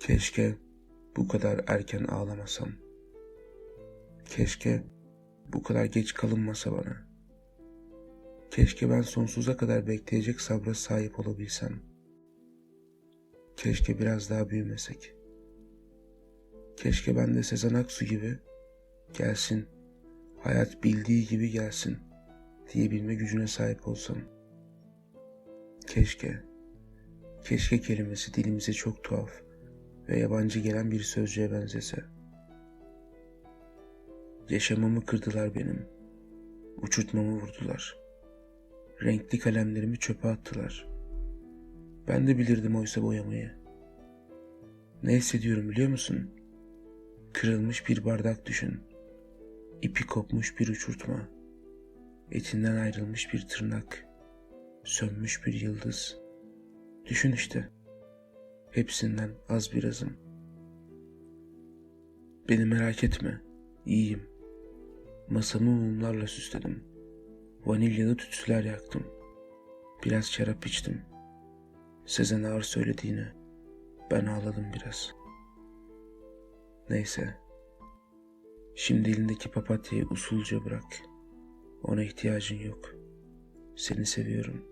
Keşke bu kadar erken ağlamasam. Keşke bu kadar geç kalınmasa bana. Keşke ben sonsuza kadar bekleyecek sabra sahip olabilsem. Keşke biraz daha büyümesek. Keşke ben de Sezen Aksu gibi gelsin, hayat bildiği gibi gelsin diyebilme gücüne sahip olsam. Keşke, keşke kelimesi dilimize çok tuhaf ve yabancı gelen bir sözcüğe benzese. Yaşamamı kırdılar benim, uçurtmamı vurdular. Renkli kalemlerimi çöpe attılar. Ben de bilirdim oysa boyamayı. Ne hissediyorum biliyor musun? Kırılmış bir bardak düşün. İpi kopmuş bir uçurtma. Etinden ayrılmış bir tırnak. Sönmüş bir yıldız. Düşün işte. Hepsinden az birazım. Beni merak etme. İyiyim. Masamı mumlarla süsledim. Vanilyalı tütsüler yaktım. Biraz şarap içtim. Sezen Ağır söylediğini ben ağladım biraz. Neyse. Şimdi elindeki papatyayı usulca bırak. Ona ihtiyacın yok. Seni seviyorum.